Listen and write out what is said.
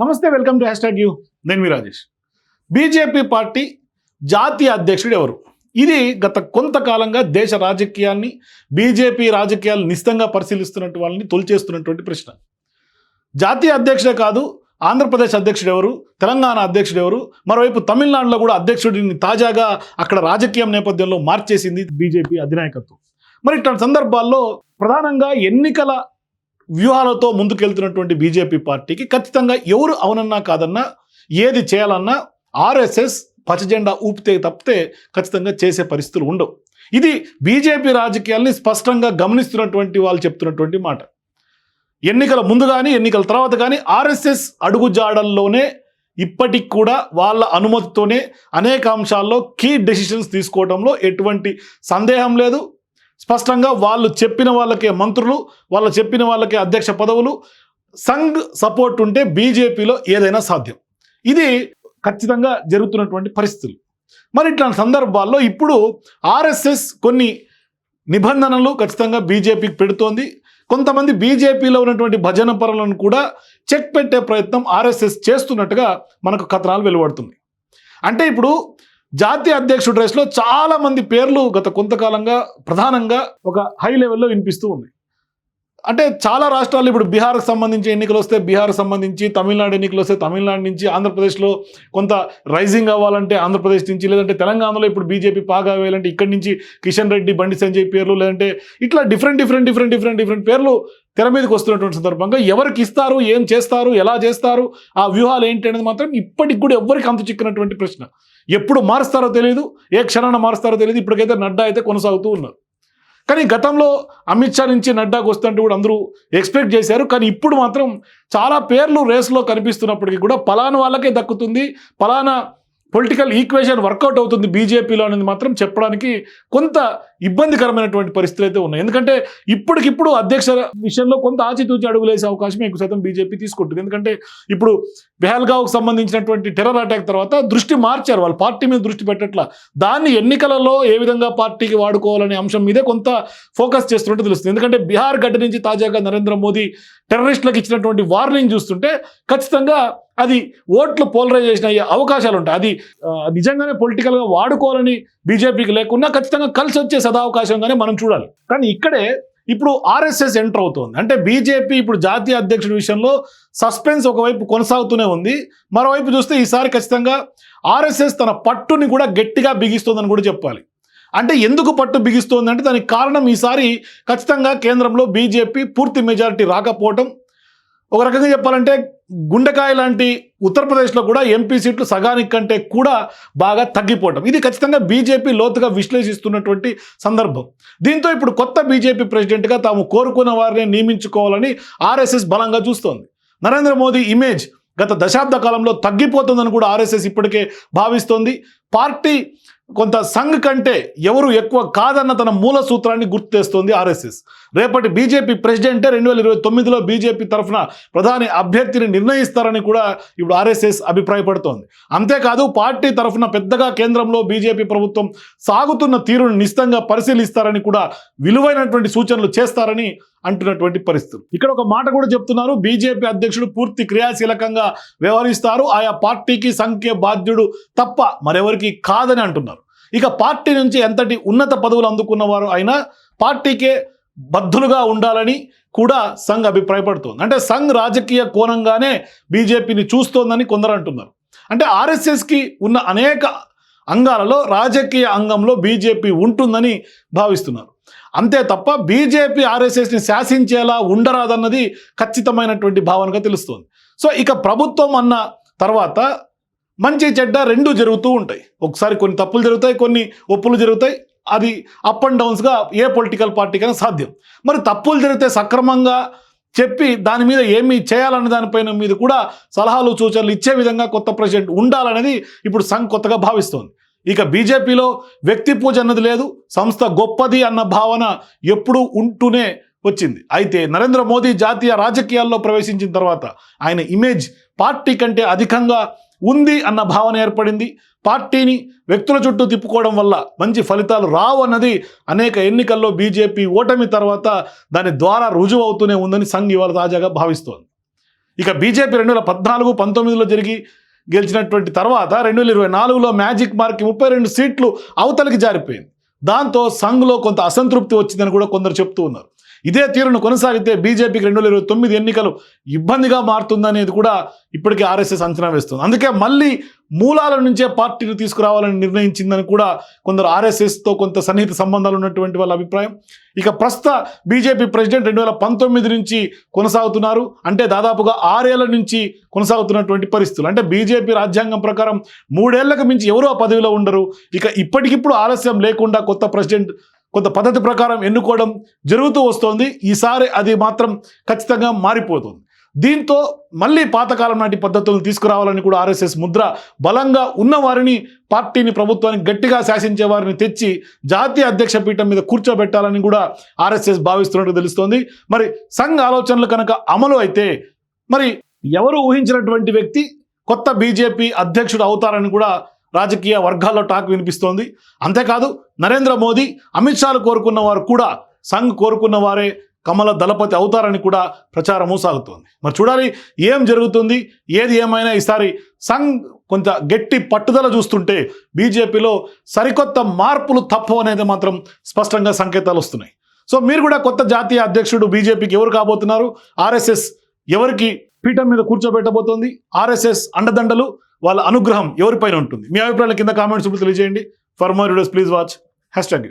నమస్తే welcome to hash you. నేను మీ Rajesh. BJP party జాతీయ అధ్యక్షుడు ఎవరు? ఇది గత కొంతకాలంగా దేశ రాజకీయాన్ని బీజేపీ రాజకీయాలు నిశ్చితంగా పరిశీలిస్తున్నట్టు వాళ్ళని తొలిచేస్తున్నటువంటి ప్రశ్న. జాతీయ అధ్యక్షుడే కాదు ఆంధ్రప్రదేశ్ అధ్యక్షుడు ఎవరు తెలంగాణ అధ్యక్షుడు ఎవరు మరోవైపు తమిళనాడులో కూడా అధ్యక్షుడిని తాజాగా అక్కడ రాజకీయం నేపథ్యంలో మార్చేసింది బీజేపీ అధినాయకత్వం. మరి ఇట్లాంటి సందర్భాల్లో ప్రధానంగా ఎన్నికల వ్యూహాలతో ముందుకెళ్తున్నటువంటి బీజేపీ పార్టీకి ఖచ్చితంగా ఎవరు అవునన్నా కాదన్నా ఏది చేయాలన్నా ఆర్ఎస్ఎస్ పచ్చజెండా ఊపితే తప్పితే ఖచ్చితంగా చేసే పరిస్థితులు ఉండవు. ఇది బీజేపీ రాజకీయాల్ని స్పష్టంగా గమనిస్తున్నటువంటి వాళ్ళు చెప్తున్నటువంటి మాట. ఎన్నికల ముందు కానీ ఎన్నికల తర్వాత కానీ ఆర్ఎస్ఎస్ అడుగుజాడల్లోనే ఇప్పటికి కూడా వాళ్ళ అనుమతితోనే అనేక అంశాల్లో కీ డెసిషన్స్ తీసుకోవడంలో ఎటువంటి సందేహం లేదు. స్పష్టంగా వాళ్ళు చెప్పిన వాళ్ళకే మంత్రులు వాళ్ళు చెప్పిన వాళ్ళకే అధ్యక్ష పదవులు సంఘ్ సపోర్ట్ ఉంటే బీజేపీలో ఏదైనా సాధ్యం. ఇది ఖచ్చితంగా జరుగుతున్నటువంటి పరిస్థితులు. మరి ఇట్లాంటి సందర్భాల్లో ఇప్పుడు ఆర్ఎస్ఎస్ కొన్ని నిబంధనలు ఖచ్చితంగా బీజేపీకి పెడుతోంది. కొంతమంది బీజేపీలో ఉన్నటువంటి భజన పరులను కూడా చెక్ పెట్టే ప్రయత్నం ఆర్ఎస్ఎస్ చేస్తున్నట్టుగా మనకు కథనాలు వెలువడుతుంది అంటే ఇప్పుడు జాతీయ అధ్యక్షుడు రేస్లో చాలా మంది పేర్లు గత కొంతకాలంగా ప్రధానంగా ఒక హై లెవెల్లో వినిపిస్తూ ఉంది అంటే చాలా రాష్ట్రాలు ఇప్పుడు బీహార్కి సంబంధించి ఎన్నికలు వస్తే బీహార్కి సంబంధించి తమిళనాడు ఎన్నికలు వస్తే తమిళనాడు నుంచి ఆంధ్రప్రదేశ్లో కొంత రైజింగ్ అవ్వాలంటే ఆంధ్రప్రదేశ్ నుంచి లేదంటే తెలంగాణలో ఇప్పుడు బీజేపీ పాగా వేయాలంటే ఇక్కడి నుంచి కిషన్ రెడ్డి బండి సంజయ్ పేర్లు లేదంటే ఇట్లా different different different different different పేర్లు తెర మీదకి వస్తున్నటువంటి సందర్భంగా ఎవరికి ఇస్తారు ఏం చేస్తారు ఎలా చేస్తారు ఆ వ్యూహాలు ఏంటి అనేది మాత్రం ఇప్పటికి కూడా ఎవరికి అంత చిక్కినటువంటి ప్రశ్న. ఎప్పుడు మారుస్తారో తెలియదు ఏ క్షణాన మారుస్తారో తెలియదు ఇప్పటికైతే నడ్డా అయితే కొనసాగుతూ ఉన్నారు. కానీ గతంలో అమిత్ షా నుంచి నడ్డాకు వస్తుంటే కూడా అందరూ ఎక్స్పెక్ట్ చేశారు. కానీ ఇప్పుడు మాత్రం చాలా పేర్లు రేస్లో కనిపిస్తున్నప్పటికీ కూడా పలానా వాళ్ళకే దక్కుతుంది. పలానా పొలిటికల్ ఈక్వేషన్ వర్కౌట్ అవుతుంది బీజేపీలో అనేది మాత్రం చెప్పడానికి కొంత ఇబ్బందికరమైనటువంటి పరిస్థితులు అయితే ఉన్నాయి. ఎందుకంటే ఇప్పటికిప్పుడు అధ్యక్ష విషయంలో కొంత ఆచితూచి అడుగులేసే అవకాశం ఎక్కువ శాతం బీజేపీ తీసుకుంటుంది. ఎందుకంటే ఇప్పుడు బెహల్గావ్కి సంబంధించినటువంటి టెర్రర్ అటాక్ తర్వాత దృష్టి మార్చారు వాళ్ళు. పార్టీ మీద దృష్టి పెట్టట్లా. దాన్ని ఎన్నికలలో ఏ విధంగా పార్టీకి వాడుకోవాలనే అంశం మీదే కొంత ఫోకస్ చేస్తున్నట్టు తెలుస్తుంది. ఎందుకంటే బీహార్ గడ్డ నుంచి తాజాగా నరేంద్ర మోదీ టెర్రరిస్టులకు ఇచ్చినటువంటి వార్నింగ్ చూస్తుంటే ఖచ్చితంగా అది ఓట్లు పోలరైజేషన్ అయ్యే అవకాశాలు ఉంటాయి. అది నిజంగానే పొలిటికల్గా వాడుకోవాలని బీజేపీకి లేకున్నా ఖచ్చితంగా కలిసి వచ్చే సదావకాశంగానే మనం చూడాలి. కానీ ఇక్కడే ఇప్పుడు ఆర్ఎస్ఎస్ ఎంటర్ అవుతోంది. అంటే బీజేపీ ఇప్పుడు జాతీయ అధ్యక్షుడి విషయంలో సస్పెన్స్ ఒకవైపు కొనసాగుతూనే ఉంది. మరోవైపు చూస్తే ఈసారి ఖచ్చితంగా ఆర్ఎస్ఎస్ తన పట్టుని కూడా గట్టిగా బిగిస్తోందని కూడా చెప్పాలి. అంటే ఎందుకు పట్టు బిగిస్తోంది అంటే దానికి కారణం ఈసారి ఖచ్చితంగా కేంద్రంలో బీజేపీ పూర్తి మెజారిటీ రాకపోవటం ఒక రకంగా చెప్పాలంటే గుండెకాయ లాంటి ఉత్తరప్రదేశ్లో కూడా ఎంపీ సీట్లు సగానికి కంటే కూడా బాగా తగ్గిపోవటం. ఇది ఖచ్చితంగా బీజేపీ లోతుగా విశ్లేషిస్తున్నటువంటి సందర్భం. దీంతో ఇప్పుడు కొత్త బీజేపీ ప్రెసిడెంట్గా తాము కోరుకున్న వారిని నియమించుకోవాలని ఆర్ఎస్ఎస్ బలంగా చూస్తోంది. నరేంద్ర మోదీ ఇమేజ్ గత దశాబ్ద కాలంలో తగ్గిపోతుందని కూడా ఆర్ఎస్ఎస్ ఇప్పటికే భావిస్తోంది. పార్టీ కొంత సంఘ్ కంటే ఎవరు ఎక్కువ కాదన్న తన మూల సూత్రాన్ని గుర్తు తెస్తోంది ఆర్ఎస్ఎస్. రేపటి బీజేపీ ప్రెసిడెంటే రెండు వేల ఇరవై తొమ్మిదిలో బీజేపీ తరఫున ప్రధాని అభ్యర్థిని నిర్ణయిస్తారని కూడా ఇప్పుడు ఆర్ఎస్ఎస్ అభిప్రాయపడుతోంది. అంతేకాదు పార్టీ తరఫున పెద్దగా కేంద్రంలో బీజేపీ ప్రభుత్వం సాగుతున్న తీరును నిశ్చితంగా పరిశీలిస్తారని కూడా విలువైనటువంటి సూచనలు చేస్తారని అంటున్నటువంటి పరిస్థితులు. ఇక్కడ ఒక మాట కూడా చెప్తున్నారు. బీజేపీ అధ్యక్షుడు పూర్తి క్రియాశీలకంగా వ్యవహరిస్తారు. ఆయా పార్టీకి సంఖ్య బాధ్యుడు తప్ప మరెవరికి కాదని అంటున్నారు. ఇక పార్టీ నుంచి ఎంతటి ఉన్నత పదవులు అందుకున్నవారు అయినా పార్టీకే బద్ధులుగా ఉండాలని కూడా సంఘ్ అభిప్రాయపడుతోంది. అంటే సంఘ్ రాజకీయ కోణంగానే బీజేపీని చూస్తోందని కొందరు అంటున్నారు. అంటే ఆర్ఎస్ఎస్కి ఉన్న అనేక అంగాలలో రాజకీయ అంగంలో బీజేపీ ఉంటుందని భావిస్తున్నారు. అంతే తప్ప బీజేపీ ఆర్ఎస్ఎస్ని శాసించేలా ఉండరాదన్నది ఖచ్చితమైనటువంటి భావనగా తెలుస్తోంది. సో ఇక ప్రభుత్వం అన్న తర్వాత మంచి చెడ్డ రెండు జరుగుతూ ఉంటాయి. ఒకసారి కొన్ని తప్పులు జరుగుతాయి కొన్ని ఒప్పులు జరుగుతాయి అది అప్ అండ్ డౌన్స్గా ఏ పొలిటికల్ పార్టీకైనా సాధ్యం. మరి తప్పులు జరిగితే సక్రమంగా చెప్పి దాని మీద ఏమి చేయాలన్న దానిపైన మీద కూడా సలహాలు సూచనలు ఇచ్చే విధంగా కొత్త ప్రెసిడెంట్ ఉండాలనేది ఇప్పుడు సంఘ్ కొత్తగా భావిస్తోంది. ఇక బీజేపీలో వ్యక్తి పూజ అన్నది లేదు సంస్థ గొప్పది అన్న భావన ఎప్పుడూ ఉంటూనే వచ్చింది. అయితే నరేంద్ర మోదీ జాతీయ రాజకీయాల్లో ప్రవేశించిన తర్వాత ఆయన ఇమేజ్ పార్టీ కంటే అధికంగా ఉంది అన్న భావన ఏర్పడింది. పార్టీని వ్యక్తుల చుట్టూ తిప్పుకోవడం వల్ల మంచి ఫలితాలు రావు అన్నది అనేక ఎన్నికల్లో బీజేపీ ఓటమి తర్వాత దాని ద్వారా రుజువు అవుతూనే ఉందని సంఘ్ ఇవాళ తాజాగా భావిస్తోంది. ఇక బీజేపీ రెండు వేల పద్నాలుగు పంతొమ్మిదిలో జరిగి గెలిచినటువంటి తర్వాత రెండు వేల ఇరవై నాలుగులో మ్యాజిక్ మార్క్కి ముప్పై రెండు సీట్లు అవతలికి జారిపోయింది. దాంతో సంఘ్లో కొంత అసంతృప్తి వచ్చిందని కూడా కొందరు చెప్తూ ఉన్నారు. ఇదే తీరును కొనసాగితే బీజేపీకి రెండు వేల ఇరవై తొమ్మిది ఎన్నికలు ఇబ్బందిగా మారుతుందనేది కూడా ఇప్పటికే ఆర్ఎస్ఎస్ అంచనా వేస్తుంది. అందుకే మళ్ళీ మూలాల నుంచే పార్టీని తీసుకురావాలని నిర్ణయించిందని కూడా కొందరు ఆర్ఎస్ఎస్తో కొంత సన్నిహిత సంబంధాలు ఉన్నటువంటి వాళ్ళ అభిప్రాయం. ఇక ప్రస్తుత బీజేపీ ప్రెసిడెంట్ రెండు వేల పంతొమ్మిది నుంచి కొనసాగుతున్నారు. అంటే దాదాపుగా ఆరేళ్ళ నుంచి కొనసాగుతున్నటువంటి పరిస్థితులు. అంటే బీజేపీ రాజ్యాంగం ప్రకారం మూడేళ్ళకు మించి ఎవరో పదవిలో ఉండరు. ఇక ఇప్పటికిప్పుడు ఆలస్యం లేకుండా కొత్త ప్రెసిడెంట్ కొంత పద్ధతి ప్రకారం ఎన్నుకోవడం జరుగుతూ వస్తోంది. ఈసారి అది మాత్రం ఖచ్చితంగా మారిపోతుంది. దీంతో మళ్ళీ పాతకాలం నాటి పద్ధతులను తీసుకురావాలని కూడా ఆర్ఎస్ఎస్ ముద్ర బలంగా ఉన్న వారిని పార్టీని ప్రభుత్వానికి గట్టిగా శాసించే వారిని తెచ్చి జాతీయ అధ్యక్ష పీఠం మీద కూర్చోబెట్టాలని కూడా ఆర్ఎస్ఎస్ భావిస్తున్నట్టు తెలుస్తోంది. మరి సంఘ ఆలోచనలు కనుక అమలు అయితే మరి ఎవరు ఊహించినటువంటి వ్యక్తి కొత్త బీజేపీ అధ్యక్షుడు అవుతారని కూడా రాజకీయ వర్గాల్లో టాక్ వినిపిస్తోంది. అంతేకాదు నరేంద్ర మోదీ అమిత్ షాలు కోరుకున్న వారు కూడా సంఘ్ కోరుకున్న వారే కమల దళపతి అవుతారని కూడా ప్రచారము సాగుతోంది. మరి చూడాలి ఏం జరుగుతుంది ఏది ఏమైనా ఈసారి సంఘ్ కొంత గట్టి పట్టుదల చూస్తుంటే బీజేపీలో సరికొత్త మార్పులు తప్పవనేది మాత్రం స్పష్టంగా సంకేతాలు వస్తున్నాయి. సో మీరు కూడా కొత్త జాతీయ అధ్యక్షుడు బీజేపీకి ఎవరు కాబోతున్నారు? ఆర్ఎస్ఎస్ ఎవరికి పీఠం మీద కూర్చోబెట్టబోతోంది? ఆర్ఎస్ఎస్ అండదండలు వాళ్ళ అనుగ్రహం ఎవరిపైన ఉంటుంది? మీ అభిప్రాయాల కింద కామెంట్స్ ఇప్పుడు తెలియజేయండి. For more videos please watch hashtag